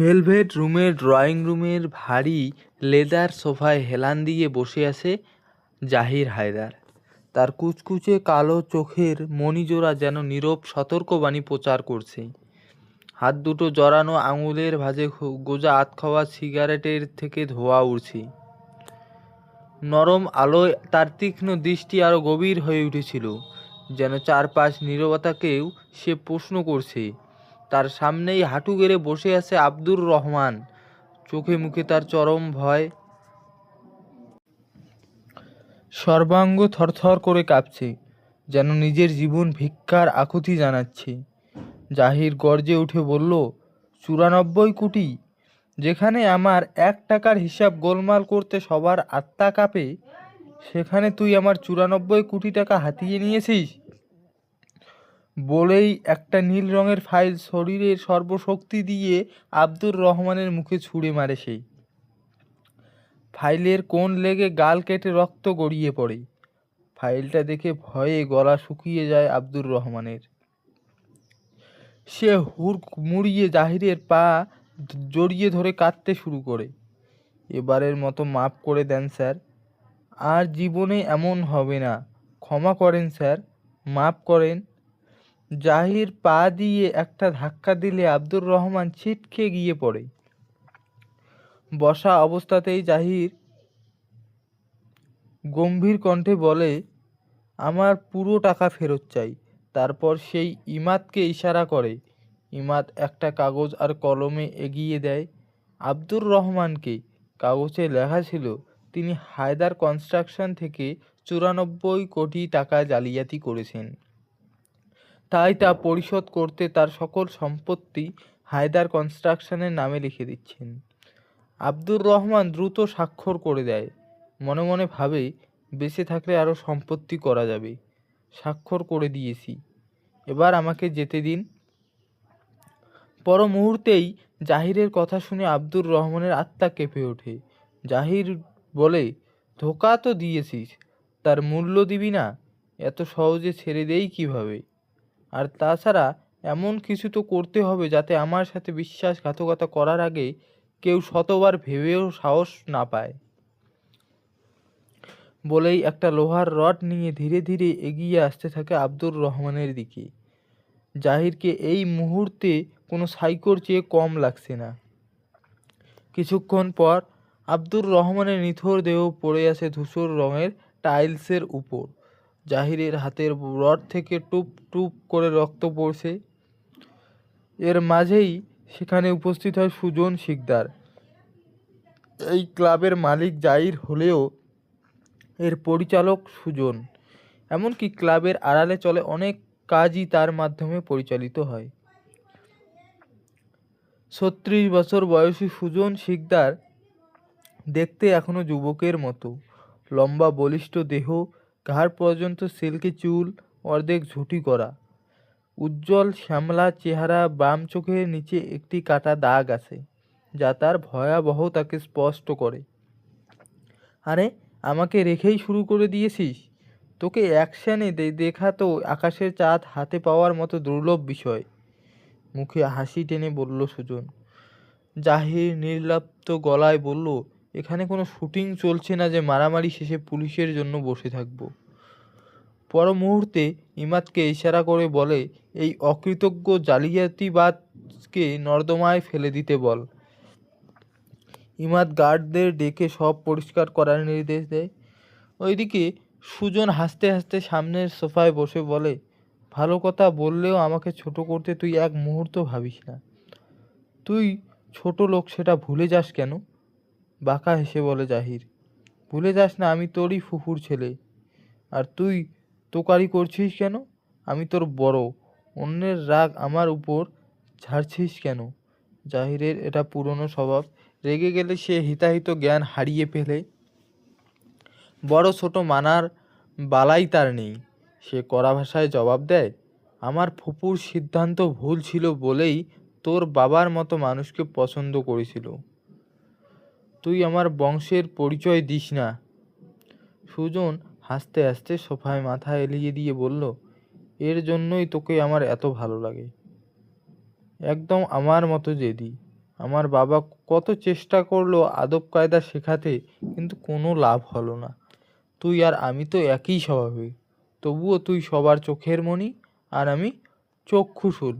Velvet রুমের drawing রুমের ভারী লেদার সোফায় হেলান দিয়ে বসে আছে জাহির হায়দার। তার কুচকুচে কালো চোখের মণিজোড়া যেন নীরব সতর্কবাণী প্রচার করছে। হাত দুটো জড়ানো আঙুলের ভাজে গোজা আত খাওয়া সিগারেটের থেকে ধোয়া উড়ছে। নরম আলোয় তার তীক্ষ্ণ দৃষ্টি আরও গভীর হয়ে উঠেছিল, যেন চারপাশ নীরবতাকেও সে প্রশ্ন করছে তার সামনেই হাঁটু গেড়ে বসে আছে আব্দুর রহমান। চোখে মুখে তার চরম ভয়। সর্বাঙ্গ থরথর করে কাঁপছে, যেন নিজের জীবন ভিক্ষার আকুতি জানাচ্ছে। জাহির গর্জে উঠে বলল, চুরানব্বই কোটি? যেখানে আমার এক টাকার হিসাব গোলমাল করতে সবার আত্মা কাঁপে, সেখানে তুই আমার চুরানব্বই কোটি টাকা হাতিয়ে নিয়েছিস? বলেই একটা নীল রঙের ফাইল শরীরের সর্বশক্তি দিয়ে আব্দুর রহমানের মুখে ছুঁড়ে মারে সেই। ফাইলের কোণ লেগে গাল কেটে রক্ত গড়িয়ে পড়ে। ফাইলটা দেখে ভয়ে গলা শুকিয়ে যায় আব্দুর রহমানের। সে হুড় মুড়িয়ে জাহিরের পা জড়িয়ে ধরে কাঁদতে শুরু করে। এবারের মতো মাফ করে দেন স্যার। আর জীবনে এমন হবে না। ক্ষমা করেন স্যার। মাফ করেন। জাহির পা দিয়ে একটা ধাক্কা দিলে আব্দুর রহমান ছিটকে গিয়ে পড়ে। বসা অবস্থাতেই জাহির গম্ভীর কণ্ঠে বলে, আমার পুরো টাকা ফেরত চাই। তারপর সেই ইমাদকে ইশারা করে। ইমাদ একটা কাগজ আর কলমে এগিয়ে দেয় আব্দুর রহমানকে। কাগজে লেখা ছিল, তিনি হায়দার কনস্ট্রাকশন থেকে চুরানব্বই কোটি টাকা জালিয়াতি করেছেন। তাই তা পরিশোধ করতে তার সকল সম্পত্তি হায়দার কনস্ট্রাকশনের নামে লিখে দিচ্ছেন। আব্দুর রহমান দ্রুত স্বাক্ষর করে দেয়। মনে মনে ভাবে, বেঁচে থাকলে আরও সম্পত্তি করা যাবে। স্বাক্ষর করে দিয়েছি। এবার আমাকে যেতে দিন। পর মুহূর্তেই জাহিরের কথা শুনে আব্দুর রহমানের আত্মা কেঁপে ওঠে। জাহির বলে, ধোকা তো দিয়েছিস, তার মূল্য দিবি না? এত সহজে ছেড়ে দেই কীভাবে? আর তাছাড়া এমন কিছু তো করতে হবে যাতে আমার সাথে বিশ্বাসঘাতকতা করার আগে কেউ শতবার ভেবেও সাহস না পায়। বলেই একটা লোহার রড নিয়ে ধীরে ধীরে এগিয়ে আসতে থাকে আব্দুর রহমানের দিকে। জাহিরকে এই মুহূর্তে কোনো সাইকোর চেয়ে কম লাগছে না। কিছুক্ষণ পর আব্দুর রহমানের নিথর দেহ পড়ে আছে ধূসর রঙের টাইলসের উপর। জাহিরের হাতের রড থেকে টুপ টুপ করে রক্ত পড়ছে। এর মাঝেই সেখানে উপস্থিত হয় সুজন শিকদার। এই ক্লাবের মালিক জাহির হলেও এর পরিচালক সুজন। এমনকি ক্লাবের আড়ালে চলে অনেক কাজই তার মাধ্যমে পরিচালিত হয়। ছত্রিশ বছর বয়সী সুজন শিকদার দেখতে এখনও যুবকের মতো। লম্বা, বলিষ্ঠ দেহ ঘাড় পর্যন্ত সিল্কি চুল অর্ধেক ঝুঁটি করা। উজ্জ্বল শ্যামলা চেহারা বাম চোখের নিচে একটি কাটা দাগ আছে, যা তার ভয়াবহতাকে স্পষ্ট করে। আরে, আমাকে রেখেই শুরু করে দিয়েছিস? তোকে অ্যাকশানে দেখা তো আকাশের চাঁদ হাতে পাওয়ার মতো দুর্লভ বিষয়। মুখে হাসি টেনে বলল সুজন। জাহির নির্লিপ্ত গলায় বলল এখানে কোনো শুটিং চলছে না যে মারামারি শেষে পুলিশের জন্য বসে থাকব। পর মুহূর্তে ইমাদকে ইশারা করে বলে, এই অকৃতজ্ঞ জালিয়াতিবাদকে নর্দমায় ফেলে দিতে বল। ইমাদ গার্ডদের ডেকে সব পরিষ্কার করার নির্দেশ দেয়। ওইদিকে সুজন হাসতে হাসতে সামনের সোফায় বসে বলে, ভালো কথা বললেও আমাকে ছোট করতে তুই এক মুহূর্ত ভাবিস না। তুই ছোট লোক সেটা ভুলে যাস কেন? বাঁকা হেসে বলে, জাহির, ভুলে যাস না, আমি তোরই ফুফুর ছেলে। আর তুই তোকারি করছিস কেন? আমি তোর বড়। অন্যের রাগ আমার উপর ঝাড়ছিস কেন? জাহিরের এটা পুরনো স্বভাব। রেগে গেলে সে হিতাহিত জ্ঞান হারিয়ে ফেলে। বড় ছোট মানার বালাই তার নেই। সে কড়া ভাষায় জবাব দেয়, আমার ফুপুর সিদ্ধান্ত ভুল ছিল বলেই তোর বাবার মতো মানুষকে পছন্দ করেছিল। তুই আমার বংশের পরিচয় দিস না। সুজন হাসতে হাসতে সোফায় মাথা এলিয়ে দিয়ে বলল, এর জন্যই তোকে আমার এত ভালো লাগে। একদম আমার মতো জেদি। আমার বাবা কত চেষ্টা করল আদব কায়দা শেখাতে, কিন্তু কোনো লাভ হলো না। তুই আর আমি তো একই স্বভাবের। তবুও তুই সবার চোখের মণি আর আমি চক্ষুশূল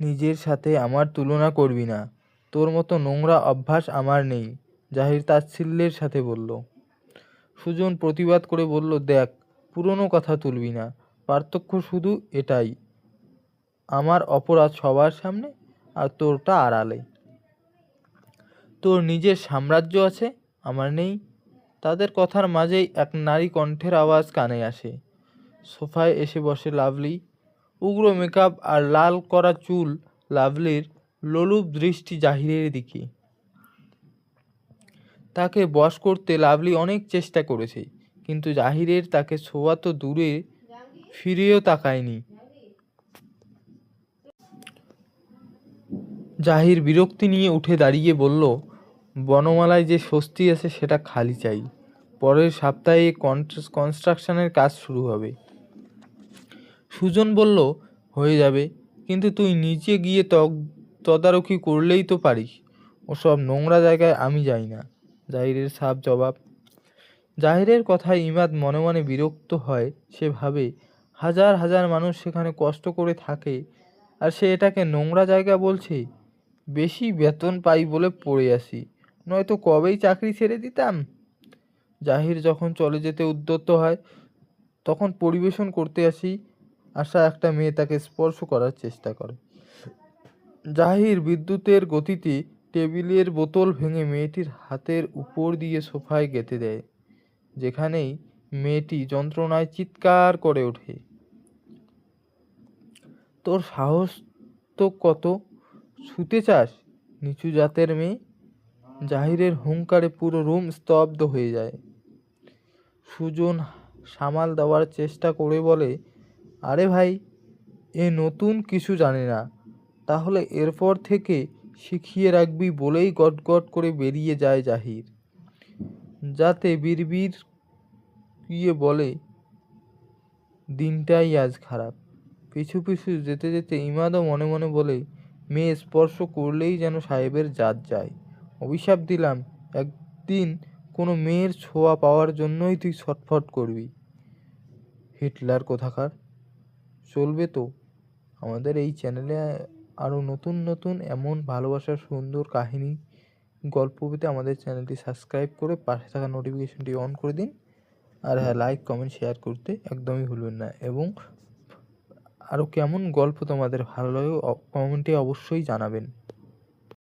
নিজের সাথে আমার তুলনা করবি না। তোর মতো নোংরা অভ্যাস আমার নেই, জাহির তাচ্ছিল্যের সাথে বলল। সুজন প্রতিবাদ করে বলল, দেখ, পুরনো কথা তুলবি না, পার্থক্য শুধু এটাই, আমার অপরাধ সবার সামনে আর তোরটা আড়ালে। তোর নিজের সাম্রাজ্য আছে, আমার নেই, তাদের কথার মাঝেই এক নারী কণ্ঠের আওয়াজ কানে আসে। সোফায় এসে বসে লাভলি, উগ্র মেকআপ আর লাল করা চুল লাভলির লোলুপ দৃষ্টি জাহিরের দিকে। তাকে বশ করতে লাভলি অনেক চেষ্টা করেছে, কিন্তু জাহিরের তাকে ছোঁয়া তো দূরে ফিরেও তাকায়নি। জাহির বিরক্তি নিয়ে উঠে দাঁড়িয়ে বলল, বনমালায় যে স্বস্তি আছে সেটা খালি চাই। পরের সপ্তাহে কনস্ট্রাকশনের কাজ শুরু হবে। সুজন বলল, হয়ে যাবে, কিন্তু তুই নিচে গিয়ে তক- তদারকি করলেই তো পারিস ওসব নোংরা জায়গায় আমি যাই না। জাহিরের সাফ জবাব। জাহিরের কথায় ইমাদ মনে মনে বিরক্ত হয়, সে ভাবে, হাজার হাজার মানুষ সেখানে কষ্ট করে থাকে, আর সে এটাকে নোংরা জায়গা বলছে? বেশি বেতন পাই বলে পড়ে আসি। নয়তো কবেই চাকরি ছেড়ে দিতাম? জাহির যখন চলে যেতে উদ্যত হয়, তখন পরিবেশন করতে আসি আসা একটা মেয়ে তাকে স্পর্শ করার চেষ্টা করে। জাহির বিদ্যুতের গতিতে টেবিলের বোতল ভেঙে মেয়েটির হাতের উপর দিয়ে সোফায় গেঁথে দেয়, যেখানেই মেয়েটি যন্ত্রণায় চিৎকার করে ওঠে। তোর সাহস তো কত? ছুতে চাস, নিচু জাতের মেয়ে? জাহিরের হুঙ্কারে পুরো রুম স্তব্ধ হয়ে যায়। সুজন সামাল দেওয়ার চেষ্টা করে বলে, আরে ভাই, এ নতুন কিছু জানে না। তাহলে এরপর থেকে শিখিয়ে রাখবি বলেই গটগট করে বেরিয়ে যায় জাহির। যাতে বিড়বিড় গিয়ে বলে, দিনটাই আজ খারাপ। পিছু পিছু যেতে যেতে ইমাদও মনে মনে বলে, মেয়ে স্পর্শ করলেই যেন সাহেবের জাত যায়। অভিশাপ দিলাম, একদিন কোনো মেয়ের ছোঁয়া পাওয়ার জন্যই তুই ছটফট করবি। হিটলার কোথাকার? চলবে তো। আমাদের এই চ্যানেলে আরও নতুন নতুন এমন ভালোবাসার সুন্দর কাহিনী, গল্প পেতে আমাদের চ্যানেলটি সাবস্ক্রাইব করে পাশে থাকা নোটিফিকেশনটি অন করে দিন। আর হ্যাঁ লাইক কমেন্ট শেয়ার করতে একদমই ভুলবেন না। এবং আরও কেমন গল্প তোমাদের ভালো লাগে কমেন্টে অবশ্যই জানাবেন।